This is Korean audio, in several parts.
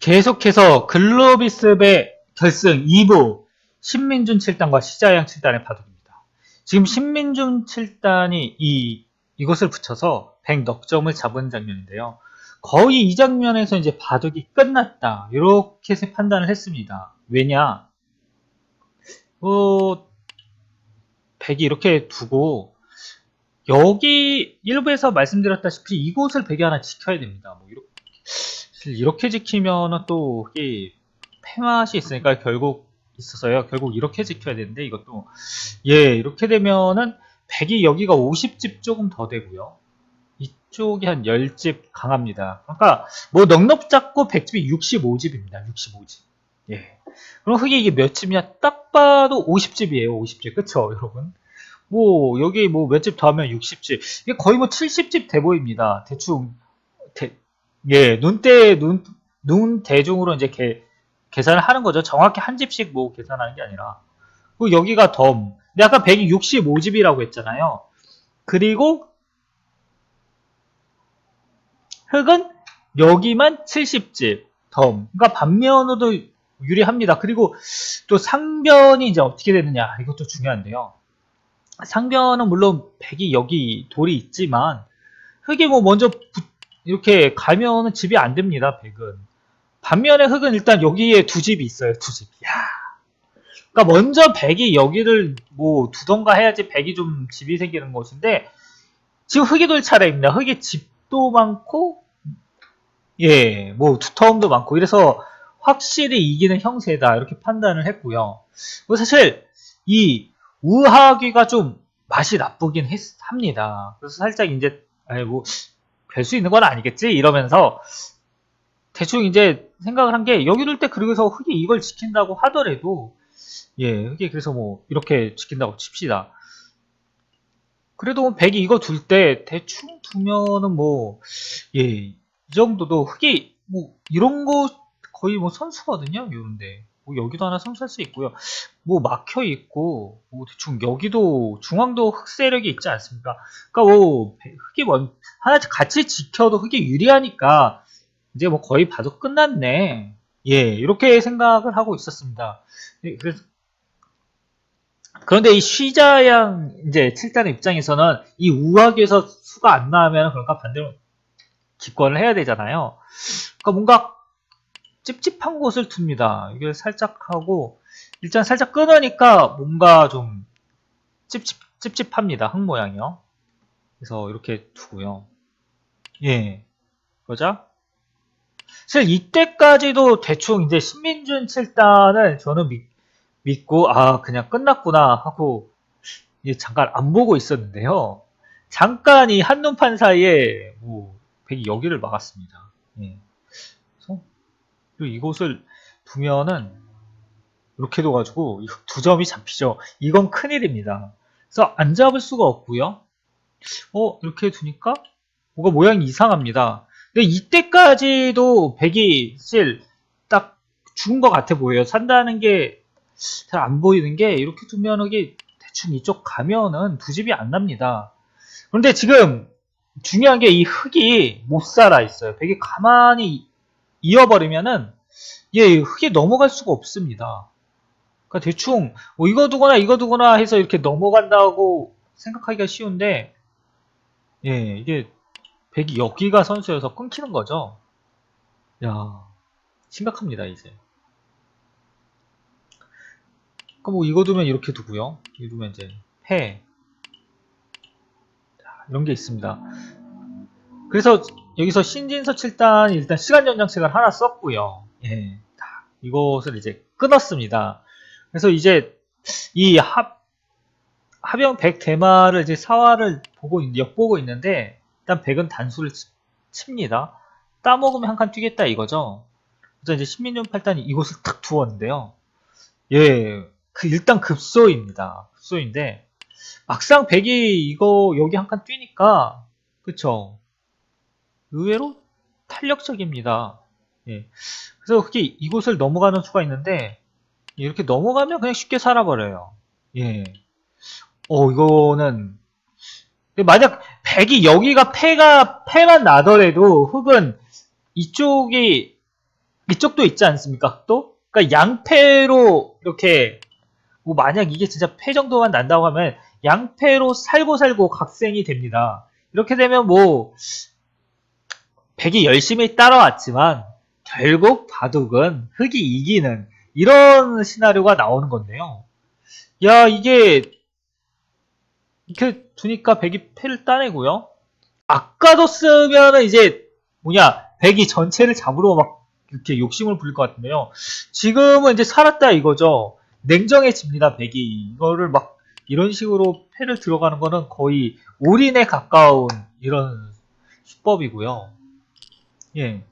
계속해서 글로비스배 결승 2부 신민준 7단과 시자양 7단의 바둑입니다. 지금 신민준 7단이 이, 이것을 붙여서 100넉 점을 잡은 장면인데요. 거의 이 장면에서 이제 바둑이 끝났다. 이렇게 판단을 했습니다. 왜냐? 어, 100이 이렇게 두고 여기 일부에서 말씀드렸다시피 이곳을 베개 하나 지켜야 됩니다. 뭐 이렇게, 이렇게 지키면은 또 이게 폐맛이 있으니까 결국 있어서요. 결국 이렇게 지켜야 되는데 이것도 예 이렇게 되면은 100이 여기가 50집 조금 더 되고요. 이쪽이 한 10집 강합니다. 그러니까 뭐 넉넉 잡고 100집이 65집입니다. 65집. 예. 그럼 흙이 이게 몇 집이냐? 딱 봐도 50집이에요. 50집. 그쵸 여러분? 뭐 여기 뭐 몇 집 더 하면 60집. 이게 거의 뭐 70집 돼 보입니다. 대충 대, 예 눈대 눈, 눈 대중으로 이제 개, 계산을 하는 거죠. 정확히 한 집씩 뭐 계산하는 게 아니라. 그리고 여기가 덤. 근데 아까 165집이라고 했잖아요. 그리고 흙은 여기만 70집 덤. 그러니까 반면으로도 유리합니다. 그리고 또 상변이 이제 어떻게 되느냐. 이것도 중요한데요. 상변은 물론 100이 여기 돌이 있지만 흙이 뭐 먼저 이렇게 가면은 집이 안 됩니다. 100은. 반면에 흙은 일단 여기에 두 집이 있어요. 두 집. 야. 그러니까 먼저 100이 여기를 뭐 두던가 해야지 100이 좀 집이 생기는 것인데 지금 흙이 돌 차례입니다. 흙이 집도 많고 예, 뭐 두터움도 많고 이래서 확실히 이기는 형세다 이렇게 판단을 했고요. 뭐 사실 이 우하귀가 좀 맛이 나쁘긴 했, 합니다. 그래서 살짝 이제 아이 뭐 별수 있는 건 아니겠지 이러면서 대충 이제 생각을 한 게 여기 둘 때 그러고서 흙이 이걸 지킨다고 하더라도 예 흙이 그래서 뭐 이렇게 지킨다고 칩시다. 그래도 백이 이거 둘 때 대충 두면은 뭐 예 이 정도도 흙이 뭐 이런 거 거의 뭐 선수거든요. 이런데 뭐 여기도 하나 선수할 수 있고요. 뭐 막혀 있고 뭐 대충 여기도 중앙도 흙 세력이 있지 않습니까? 그러니까 뭐 흙이 뭐 하나 같이 지켜도 흙이 유리하니까 이제 뭐 거의 봐도 끝났네. 예, 이렇게 생각을 하고 있었습니다. 예, 그래서 그런데 이 쉬자양 이제 7단의 입장에서는 이 우하기에서 수가 안 나오면 그러니까 반대로 기권을 해야 되잖아요. 그러니까 뭔가 찝찝한 곳을 둡니다. 이게 살짝 하고 일단 살짝 끊으니까 뭔가 좀 찝찝 찝찝합니다. 흙 모양이요. 그래서 이렇게 두고요. 예, 그죠? 사실 이때까지도 대충 이제 신민준 7단을 저는 믿, 믿고 아 그냥 끝났구나 하고 잠깐 안 보고 있었는데요. 잠깐 이 한눈판 사이에 뭐 백이 여기를 막았습니다. 예. 이곳을 두면은 이렇게 둬가지고 두 점이 잡히죠. 이건 큰일입니다. 그래서 안 잡을 수가 없고요. 어 이렇게 두니까 뭐가 모양이 이상합니다. 근데 이때까지도 백이 실딱 죽은 것 같아 보여요. 산다는 게 잘 안 보이는 게 이렇게 두면 이게 대충 이쪽 가면은 두 집이 안 납니다. 그런데 지금 중요한 게 이 흙이 못 살아 있어요. 백이 가만히 이어버리면은 예, 흙이 넘어갈 수가 없습니다. 그러니까 대충 뭐 이거 두거나 이거 두거나 해서 이렇게 넘어간다고 생각하기가 쉬운데 예, 이게 백이 여기가 선수여서 끊기는 거죠. 야, 심각합니다, 이제. 그럼 뭐 이거 두면 이렇게 두고요. 이거 두면 이제 패. 자, 이런 게 있습니다. 그래서 여기서 신진서 7단 일단 시간 연장책을 하나 썼고요. 예. 이것을 이제 끊었습니다. 그래서 이제 이 합, 합영 100 대마를 이제 사화를 보고, 엿보고 있는데 일단 100은 단수를 칩니다. 따먹으면 한 칸 뛰겠다 이거죠. 그래서 이제 신민용 8단이 이곳을 탁 두었는데요. 예, 그 일단 급소입니다. 급소인데 막상 100이 이거 여기 한 칸 뛰니까 그쵸 의외로 탄력적입니다. 예. 그래서 그게 이곳을 넘어가는 수가 있는데 이렇게 넘어가면 그냥 쉽게 살아버려요. 예. 어 이거는 만약 백이 여기가 패가 패만 나더라도 흙은 이쪽이 이쪽도 있지 않습니까? 또? 그러니까 양패로 이렇게 뭐 만약 이게 진짜 패 정도만 난다고 하면 양패로 살고 살고 각생이 됩니다. 이렇게 되면 뭐 백이 열심히 따라왔지만 결국 바둑은 흑이 이기는 이런 시나리오가 나오는 건데요. 야 이게 이렇게 두니까 백이 패를 따내고요. 아까도 쓰면은 이제 뭐냐 백이 전체를 잡으러 막 이렇게 욕심을 부릴 것 같은데요. 지금은 이제 살았다 이거죠. 냉정해집니다 백이 이거를 막 이런 식으로 패를 들어가는 거는 거의 올인에 가까운 이런 수법이고요. 예.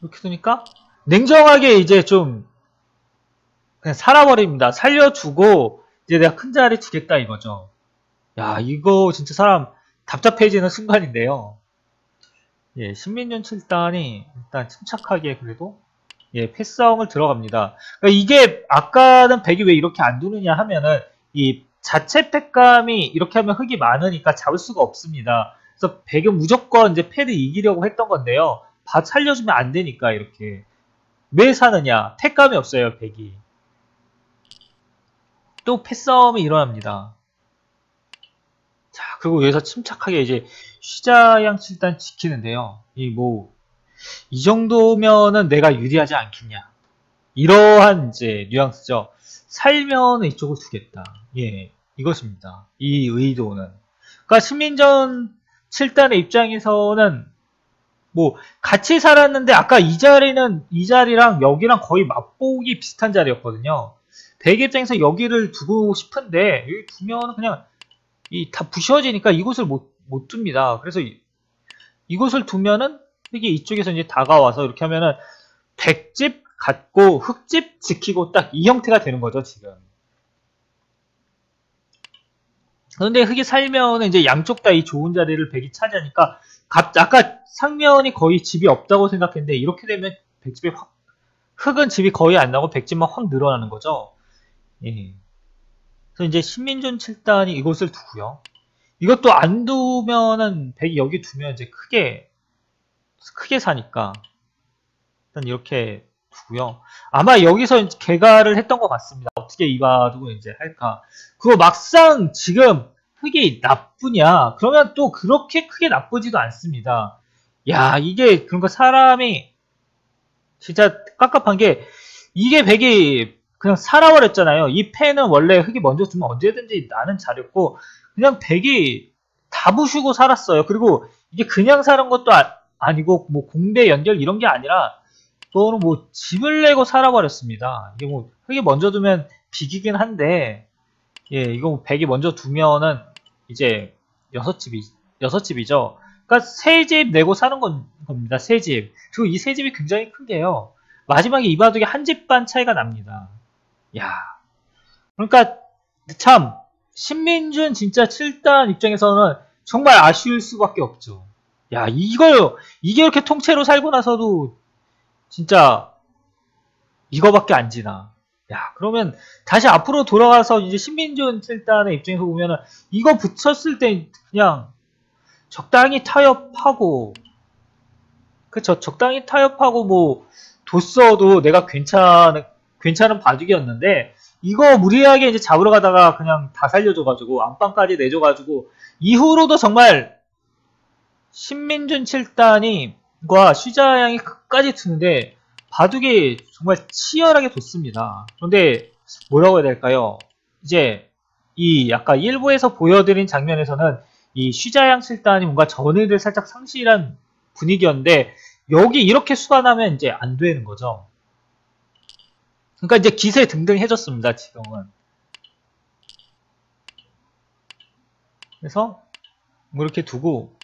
이렇게 되니까 냉정하게 이제 좀 그냥 살아버립니다. 살려주고 이제 내가 큰 자리 주겠다 이거죠. 야 이거 진짜 사람 답답해지는 순간인데요. 예, 신민준 7단이 일단 침착하게 그래도 예, 패싸움을 들어갑니다. 그러니까 이게 아까는 백이 왜 이렇게 안 두느냐 하면은 이 자체 패감이 이렇게 하면 흙이 많으니까 잡을 수가 없습니다. 그래서 백은 무조건 이제 패를 이기려고 했던 건데요. 다 살려주면 안 되니까 이렇게 왜 사느냐? 패감이 없어요 백이. 또 패싸움이 일어납니다. 자 그리고 여기서 침착하게 이제 쉬자양 일단 지키는데요. 이 뭐 이 정도면은 내가 유리하지 않겠냐. 이러한 이제 뉘앙스죠. 살면 이쪽을 두겠다. 예, 이것입니다. 이 의도는. 그러니까 신민전 7단의 입장에서는 뭐 같이 살았는데 아까 이 자리는 이 자리랑 여기랑 거의 맛보기 비슷한 자리였거든요. 대개 입장에서 여기를 두고 싶은데 여기 두면 그냥 이 다 부셔지니까 이곳을 못, 못 둡니다. 그래서 이, 이곳을 두면은 이게 이쪽에서 이제 다가와서 이렇게 하면은 백집 갖고 흙집 지키고 딱 이 형태가 되는 거죠 지금. 그런데 흙이 살면은 이제 양쪽 다 이 좋은 자리를 백이 차지하니까 아까 상면이 거의 집이 없다고 생각했는데 이렇게 되면 백집이 확 흙은 집이 거의 안 나고 백집만 확 늘어나는 거죠. 예. 그래서 이제 신민준 7단이 이곳을 두고요. 이것도 안 두면은 백이 여기 두면 이제 크게 크게 사니까 일단 이렇게 두고요. 아마 여기서 개가를 했던 것 같습니다. 어떻게 이바두고 이제 할까. 그거 막상 지금 흙이 나쁘냐? 그러면 또 그렇게 크게 나쁘지도 않습니다. 야, 이게 거 사람이 진짜 깝깝한 게 이게 백이 그냥 살아버렸잖아요. 이 펜은 원래 흙이 먼저 두면 언제든지 나는 잘했고 그냥 백이 다 부수고 살았어요. 그리고 이게 그냥 사는 것도 아, 니고뭐 공대 연결 이런 게 아니라 또는 뭐 집을 내고 살아버렸습니다. 이게 뭐 흙이 먼저 두면 비기긴 한데 예 이거 뭐 백이 먼저 두면은 이제 여섯 집이 여섯 집이죠. 그러니까 세 집 내고 사는 건, 겁니다. 세 집. 그리고 이 세 집이 굉장히 큰 게요. 마지막에 이 바둑이 한 집 반 차이가 납니다. 야. 그러니까 참 신민준 진짜 7단 입장에서는 정말 아쉬울 수밖에 없죠. 야, 이걸 이게 이렇게 통째로 살고 나서도 진짜 이거밖에 안 지나. 야, 그러면 다시 앞으로 돌아가서 이제 신민준 7단의 입장에서 보면은 이거 붙였을 때 그냥 적당히 타협하고 그쵸? 적당히 타협하고 뭐 뒀어도 내가 괜찮은 괜찮은 바둑이었는데 이거 무리하게 이제 잡으러 가다가 그냥 다 살려줘가지고 안방까지 내줘가지고 이후로도 정말 신민준 7단이과 쉬자양이 끝까지 두는데 바둑이 정말 치열하게 뒀습니다. 그런데 뭐라고 해야 될까요? 이제 이 약간 일부에서 보여드린 장면에서는 이 쉬자양 7단이 뭔가 전의를 살짝 상실한 분위기였는데 여기 이렇게 수가 나면 이제 안 되는 거죠. 그러니까 이제 기세 등등 해줬습니다. 지금은. 그래서 뭐 이렇게 두고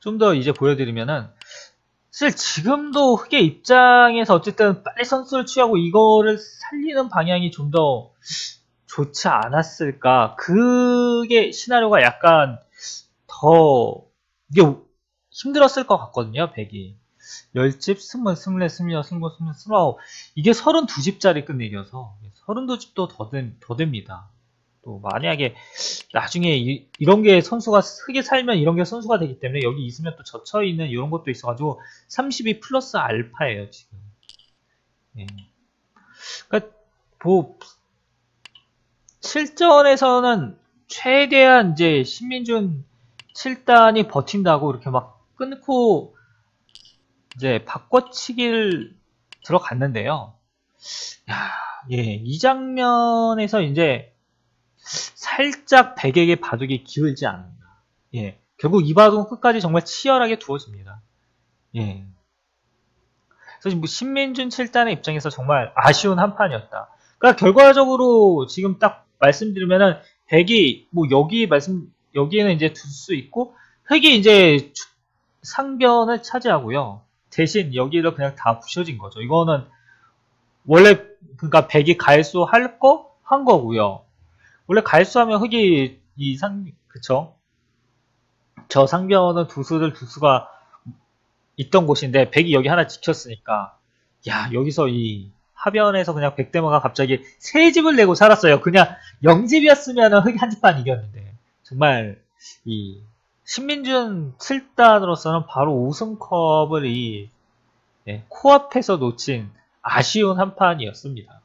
좀 더 이제 보여드리면은 사실 지금도 흑의 입장에서 어쨌든 빨리 선수를 취하고 이거를 살리는 방향이 좀 더 좋지 않았을까. 그게 시나리오가 약간 더 이게 힘들었을 것 같거든요. 백이. 10집, 20, 24, 26, 29, 30, 29 이게 32집짜리 끝내기여서 32집도 더, 된, 더 됩니다. 또 만약에 나중에 이, 런게 선수가 흙에 살면 이런 게 선수가 되기 때문에 여기 있으면 또 젖혀 있는 이런 것도 있어가지고 32 플러스 알파예요 지금. 예. 그러니까 뭐 실전에서는 최대한 이제 신민준 7단이 버틴다고 이렇게 막 끊고 이제 바꿔치기를 들어갔는데요. 야, 예, 이 장면에서 이제 살짝 백에게 바둑이 기울지 않는다. 예, 결국 이 바둑은 끝까지 정말 치열하게 두어집니다. 예. 그래서 뭐 신민준 7단의 입장에서 정말 아쉬운 한 판이었다. 그러니까 결과적으로 지금 딱 말씀드리면은 백이 뭐 여기 말씀 여기에는 이제 둘 수 있고 흑이 이제 상변을 차지하고요. 대신 여기를 그냥 다 부셔진 거죠. 이거는 원래 그러니까 백이 갈수 할 거 한 거고요. 원래 갈수하면 흑이 이 상 그쵸? 저 상변은 두수를 두수가 있던 곳인데 백이 여기 하나 지켰으니까 야 여기서 이 하변에서 그냥 백대마가 갑자기 세 집을 내고 살았어요. 그냥 영집이었으면 흑이 한 집만 이겼는데 정말 이 신민준 7단으로서는 바로 우승컵을 이 네, 코앞에서 놓친 아쉬운 한 판이었습니다.